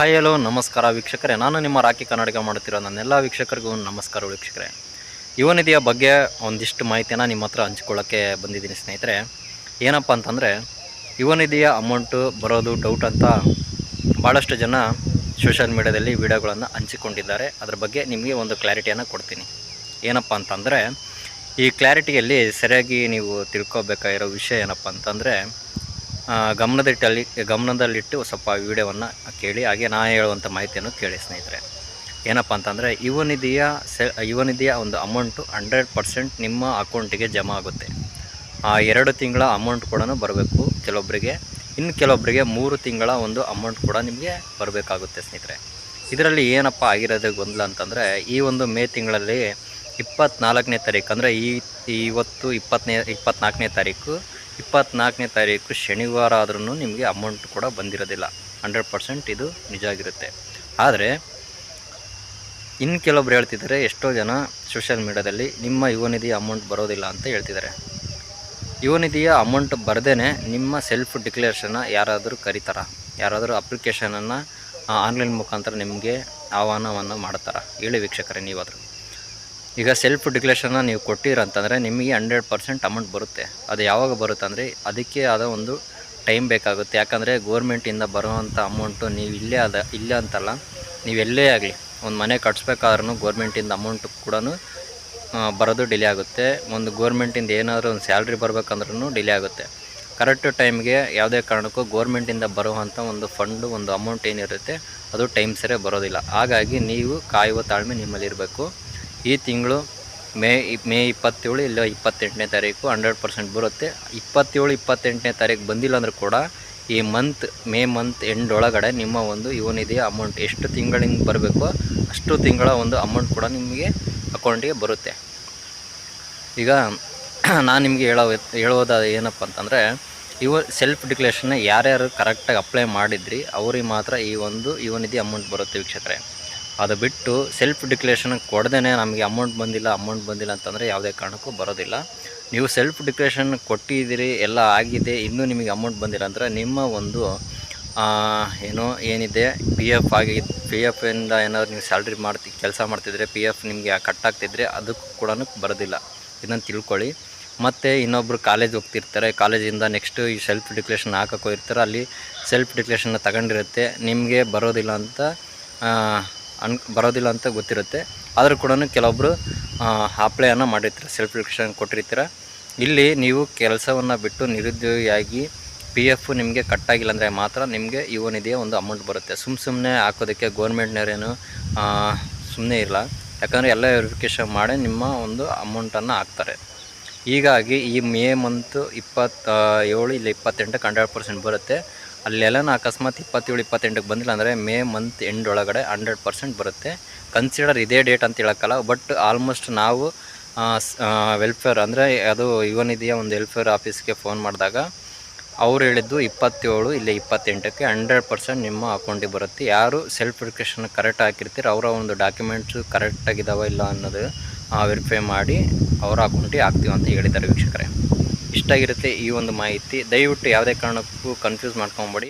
Hi hello, ನಮಸ್ಕಾರ ವೀಕ್ಷಕರೇ. ನಾನು ನಿಮ್ಮ ರಾಕಿ ಕನ್ನಡಿಗ ಮಾಡುತ್ತಿರೋ ನನ್ನೆಲ್ಲ ವೀಕ್ಷಕರಿಗೂ ನಮಸ್ಕಾರ ವೀಕ್ಷಕರೇ. ಯುವನಿಧಿಯ ಬಗ್ಗೆ ಒಂದಿಷ್ಟು ಮಾಹಿತಿಯನ್ನು ನಿಮ್ಮ ಹತ್ರ ಹಂಚ್ಕೊಳ್ಳೋಕ್ಕೆ ಬಂದಿದ್ದೀನಿ ಸ್ನೇಹಿತರೆ. ಏನಪ್ಪ ಅಂತಂದರೆ ಯುವನಿಧಿಯ ಅಮೌಂಟು ಬರೋದು ಡೌಟ್ ಅಂತ ಭಾಳಷ್ಟು ಜನ ಸೋಷಲ್ ಮೀಡ್ಯಾದಲ್ಲಿ ವಿಡಿಯೋಗಳನ್ನು ಹಂಚಿಕೊಂಡಿದ್ದಾರೆ. ಅದ್ರ ಬಗ್ಗೆ ನಿಮಗೆ ಒಂದು ಕ್ಲಾರಿಟಿಯನ್ನು ಕೊಡ್ತೀನಿ. ಏನಪ್ಪ ಅಂತಂದರೆ, ಈ ಕ್ಲಾರಿಟಿಯಲ್ಲಿ ಸರಿಯಾಗಿ ನೀವು ತಿಳ್ಕೊಬೇಕಾಗಿರೋ ವಿಷಯ ಏನಪ್ಪ ಅಂತಂದರೆ ಗಮನದಿಟ್ಟಲ್ಲಿ, ಗಮನದಲ್ಲಿಟ್ಟು ಸ್ವಲ್ಪ ವಿಡಿಯೋವನ್ನು ಕೇಳಿ, ಹಾಗೆ ನಾ ಹೇಳುವಂಥ ಮಾಹಿತಿಯನ್ನು ಕೇಳಿ ಸ್ನೇಹಿತರೆ. ಏನಪ್ಪ ಅಂತಂದರೆ ಯುವನಿಧಿಯ ಸೆ ಯುವನಿಧಿಯ ಒಂದು ಅಮೌಂಟು ಹಂಡ್ರೆಡ್ ಪರ್ಸೆಂಟ್ ನಿಮ್ಮ ಅಕೌಂಟಿಗೆ ಜಮಾ ಆಗುತ್ತೆ. ಆ ಎರಡು ತಿಂಗಳ ಅಮೌಂಟ್ ಕೂಡ ಬರಬೇಕು ಕೆಲವೊಬ್ಬರಿಗೆ ಇನ್ನು ಕೆಲವೊಬ್ಬರಿಗೆ ಮೂರು ತಿಂಗಳ ಒಂದು ಅಮೌಂಟ್ ಕೂಡ ನಿಮಗೆ ಬರಬೇಕಾಗುತ್ತೆ ಸ್ನೇಹಿತರೆ. ಇದರಲ್ಲಿ ಏನಪ್ಪ ಆಗಿರೋದು ಗೊಂದಲ ಅಂತಂದರೆ, ಈ ಒಂದು ಮೇ ತಿಂಗಳಲ್ಲಿ ಇಪ್ಪತ್ತ್ನಾಲ್ಕನೇ ತಾರೀಕು, ಅಂದರೆ ಈ ಇವತ್ತು ಇಪ್ಪತ್ತನೇ ಇಪ್ಪತ್ತ್ನಾಲ್ಕನೇ ತಾರೀಕು ಇಪ್ಪತ್ನಾಲ್ಕನೇ ತಾರೀಕು ಶನಿವಾರ ಆದ್ರೂ ನಿಮಗೆ ಅಮೌಂಟ್ ಕೂಡ ಬಂದಿರೋದಿಲ್ಲ. ಹಂಡ್ರೆಡ್ ಪರ್ಸೆಂಟ್ ಇದು ನಿಜ ಆಗಿರುತ್ತೆ. ಆದರೆ ಇನ್ನು ಕೆಲವೊಬ್ರು ಹೇಳ್ತಿದ್ದಾರೆ ಎಷ್ಟೋ ಜನ ಸೋಷಿಯಲ್ ಮೀಡ್ಯಾದಲ್ಲಿ ನಿಮ್ಮ ಯುವನಿಧಿ ಅಮೌಂಟ್ ಬರೋದಿಲ್ಲ ಅಂತ ಹೇಳ್ತಿದ್ದಾರೆ ಯುವನಿಧಿಯ ಅಮೌಂಟ್ ಬರದೇ ನಿಮ್ಮ ಸೆಲ್ಫ್ ಡಿಕ್ಲೇರೇಷನ್ನ ಯಾರಾದರೂ ಕರೀತಾರ? ಯಾರಾದರೂ ಅಪ್ಲಿಕೇಶನನ್ನು ಆನ್ಲೈನ್ ಮುಖಾಂತರ ನಿಮಗೆ ಆಹ್ವಾನವನ್ನು ಮಾಡ್ತಾರ? ಹೇಳಿ ವೀಕ್ಷಕರೇ, ನೀವಾದರೂ. ಈಗ ಸೆಲ್ಫ್ ಡಿಕ್ಲೇಷನ್ನ ನೀವು ಕೊಟ್ಟಿರಂತಂದರೆ ನಿಮಗೆ ಹಂಡ್ರೆಡ್ ಪರ್ಸೆಂಟ್ ಅಮೌಂಟ್ ಬರುತ್ತೆ. ಅದು ಯಾವಾಗ ಬರುತ್ತೆ ಅಂದರೆ ಅದಕ್ಕೆ ಆದ ಒಂದು ಟೈಮ್ ಬೇಕಾಗುತ್ತೆ. ಯಾಕಂದರೆ ಗೋರ್ಮೆಂಟಿಂದ ಬರುವಂಥ ಅಮೌಂಟು ನೀವು ಇಲ್ಲೇ ಅದ ಇಲ್ಲೇ ಅಂತಲ್ಲ, ನೀವು ಎಲ್ಲೇ ಆಗಲಿ, ಒಂದು ಮನೆ ಕಟ್ಸ್ಬೇಕಾದ್ರೂ ಗೋರ್ಮೆಂಟಿಂದ ಅಮೌಂಟ್ ಕೂಡ ಬರೋದು ಡಿಲೇ ಆಗುತ್ತೆ. ಒಂದು ಗೋರ್ಮೆಂಟಿಂದ ಏನಾದರೂ ಒಂದು ಸ್ಯಾಲ್ರಿ ಬರಬೇಕಂದ್ರೂ ಡಿಲೇ ಆಗುತ್ತೆ. ಕರೆಕ್ಟ್ ಟೈಮ್ಗೆ ಯಾವುದೇ ಕಾರಣಕ್ಕೂ ಗೋರ್ಮೆಂಟಿಂದ ಬರುವಂಥ ಒಂದು ಫಂಡು ಒಂದು ಅಮೌಂಟ್ ಏನಿರುತ್ತೆ, ಅದು ಟೈಮ್ ಸರಿ ಬರೋದಿಲ್ಲ. ಹಾಗಾಗಿ ನೀವು ಕಾಯುವ ತಾಳ್ಮೆ ನಿಮ್ಮಲ್ಲಿ ಇರಬೇಕು ಈ ತಿಂಗಳು ಮೇ ಮೇ ಇಪ್ಪತ್ತೇಳು ಇಲ್ಲ ಇಪ್ಪತ್ತೆಂಟನೇ ತಾರೀಕು ಹಂಡ್ರೆಡ್ ಪರ್ಸೆಂಟ್ ಬರುತ್ತೆ. ಇಪ್ಪತ್ತೇಳು, ಇಪ್ಪತ್ತೆಂಟನೇ ತಾರೀಕು ಬಂದಿಲ್ಲ ಅಂದರೂ ಕೂಡ ಈ ಮಂತ್ ಮೇ ಮಂತ್ ಎಂಡ್ ಒಳಗಡೆ ನಿಮ್ಮ ಒಂದು ಇವನಿದೆ ಅಮೌಂಟ್ ಎಷ್ಟು ತಿಂಗಳಿಂದ ಬರಬೇಕು ಅಷ್ಟು ತಿಂಗಳ ಒಂದು ಅಮೌಂಟ್ ಕೂಡ ನಿಮಗೆ ಅಕೌಂಟಿಗೆ ಬರುತ್ತೆ. ಈಗ ನಾನು ನಿಮಗೆ ಹೇಳೋ ಹೇಳೋದ ಏನಪ್ಪ ಅಂತಂದರೆ, ಇವ ಸೆಲ್ಫ್ ಡಿಕ್ಲೇಷನ್ನ ಯಾರ್ಯಾರು ಕರೆಕ್ಟಾಗಿ ಅಪ್ಲೈ ಮಾಡಿದ್ರಿ, ಅವ್ರಿಗೆ ಮಾತ್ರ ಈ ಒಂದು ಇವನಿದೆ ಅಮೌಂಟ್ ಬರುತ್ತೆ ವೀಕ್ಷಕರೇ. ಅದು ಬಿಟ್ಟು ಸೆಲ್ಫ್ ಡಿಕ್ಲೇಷನ್ ಕೊಡ್ದೇ ನಮಗೆ ಅಮೌಂಟ್ ಬಂದಿಲ್ಲ ಅಮೌಂಟ್ ಬಂದಿಲ್ಲ ಅಂತಂದರೆ ಯಾವುದೇ ಕಾರಣಕ್ಕೂ ಬರೋದಿಲ್ಲ. ನೀವು ಸೆಲ್ಫ್ ಡಿಕ್ಲೇಷನ್ ಕೊಟ್ಟಿದ್ದೀರಿ, ಎಲ್ಲ ಆಗಿದೆ, ಇನ್ನೂ ನಿಮಗೆ ಅಮೌಂಟ್ ಬಂದಿಲ್ಲ ಅಂದರೆ ನಿಮ್ಮ ಒಂದು ಏನು ಏನೋ ಏನಿದೆ ಪಿ ಎಫ್ ಆಗಿ ಪಿ ಎಫಿಂದ ಏನಾದ್ರು ನೀವು ಸ್ಯಾಲ್ರಿ ಮಾಡ್ತಿ, ಕೆಲಸ ಮಾಡ್ತಿದ್ರೆ ಪಿ ಎಫ್ ನಿಮಗೆ ಕಟ್ ಆಗ್ತಿದ್ರೆ ಅದಕ್ಕೂ ಕೂಡ ಬರೋದಿಲ್ಲ. ಇದನ್ನು ತಿಳ್ಕೊಳ್ಳಿ. ಮತ್ತು ಇನ್ನೊಬ್ಬರು ಕಾಲೇಜ್ ಹೋಗ್ತಿರ್ತಾರೆ ಕಾಲೇಜಿಂದ ನೆಕ್ಸ್ಟು ಈ ಸೆಲ್ಫ್ ಡಿಕ್ಲೇಷನ್ ಹಾಕೋಕ್ಕೋಗಿರ್ತಾರೆ ಅಲ್ಲಿ ಸೆಲ್ಫ್ ಡಿಕ್ಲೇಷನ್ನ ತಗೊಂಡಿರುತ್ತೆ, ನಿಮಗೆ ಬರೋದಿಲ್ಲ ಅಂತ ಅನ್ ಬರೋದಿಲ್ಲ ಅಂತ ಗೊತ್ತಿರುತ್ತೆ. ಆದರೂ ಕೂಡ ಕೆಲವೊಬ್ಬರು ಅಪ್ಲೈಯನ್ನು ಮಾಡಿರ್ತೀರ ಸೆಲ್ಫ್ ರಿಕ್ಷನ್ ಕೊಟ್ಟಿರ್ತೀರ. ಇಲ್ಲಿ ನೀವು ಕೆಲಸವನ್ನು ಬಿಟ್ಟು ನಿರುದ್ಯೋಗಿಯಾಗಿ ಪಿ ಎಫ್ ನಿಮಗೆ ಕಟ್ಟಾಗಿಲ್ಲ ಅಂದರೆ ಮಾತ್ರ ನಿಮಗೆ ಯುವ ನಿಧಿಯ ಒಂದು ಅಮೌಂಟ್ ಬರುತ್ತೆ. ಸುಮ್ಮ ಸುಮ್ಮನೆ ಹಾಕೋದಕ್ಕೆ ಗೌರ್ಮೆಂಟ್ನವರೇನು ಸುಮ್ಮನೆ ಇಲ್ಲ. ಯಾಕಂದರೆ ಎಲ್ಲ ವೆರಿಫಿಕೇಷನ್ ಮಾಡಿ ನಿಮ್ಮ ಒಂದು ಅಮೌಂಟನ್ನು ಹಾಕ್ತಾರೆ. ಹೀಗಾಗಿ ಈ ಮೇ ಮಂತು ಇಪ್ಪತ್ತ ಏಳು ಇಲ್ಲ ಇಪ್ಪತ್ತೆಂಟಕ್ಕೆ ಹಂಡ್ರೆಡ್ ಪರ್ಸೆಂಟ್ ಬರುತ್ತೆ. ಅಲ್ಲೆಲ್ಲ ಅಕಸ್ಮಾತ್ ಇಪ್ಪತ್ತೇಳು, ಇಪ್ಪತ್ತೆಂಟಕ್ಕೆ ಬಂದಿಲ್ಲ ಅಂದರೆ ಮೇ ಮಂತ್ ಎಂಡ್ ಒಳಗಡೆ ಹಂಡ್ರೆಡ್ ಪರ್ಸೆಂಟ್ ಬರುತ್ತೆ. ಕನ್ಸಿಡರ್ ಇದೇ ಡೇಟ್ ಅಂತ ಹೇಳೋಕ್ಕಲ್ಲ ಬಟ್ ಆಲ್ಮೋಸ್ಟ್ ನಾವು ವೆಲ್ಫೇರ್ ಅಂದರೆ ಅದು ಯುವ ನಿಧಿಯ ಒಂದು ವೆಲ್ಫೇರ್ ಆಫೀಸ್ಗೆ ಫೋನ್ ಮಾಡಿದಾಗ ಅವ್ರು ಹೇಳಿದ್ದು ಇಪ್ಪತ್ತೇಳು, ಇಲ್ಲ ಇಪ್ಪತ್ತೆಂಟಕ್ಕೆ ಹಂಡ್ರೆಡ್ ಪರ್ಸೆಂಟ್ ನಿಮ್ಮ ಅಕೌಂಟಿಗೆ ಬರುತ್ತೆ. ಯಾರು ಸೆಲ್ಫ್ ವೆರಿಫಿಕೇಷನ್ ಕರೆಕ್ಟ್ ಹಾಕಿರ್ತೀರ, ಅವರ ಒಂದು ಡಾಕ್ಯುಮೆಂಟ್ಸು ಕರೆಕ್ಟಾಗಿದ್ದಾವ ಇಲ್ಲ ಅನ್ನೋದು ವೆರಿಫೈ ಮಾಡಿ ಅವರ ಅಕೌಂಟಿಗೆ ಹಾಕ್ತೀವಿ ಅಂತ ಹೇಳಿದ್ದಾರೆ ವೀಕ್ಷಕರೇ. ಇಷ್ಟಾಗಿರುತ್ತೆ ಈ ಒಂದು ಮಾಹಿತಿ. ದಯವಿಟ್ಟು ಯಾವುದೇ ಕಾರಣಕ್ಕೂ ಕನ್ಫ್ಯೂಸ್ ಮಾಡ್ಕೊಬೇಡಿ.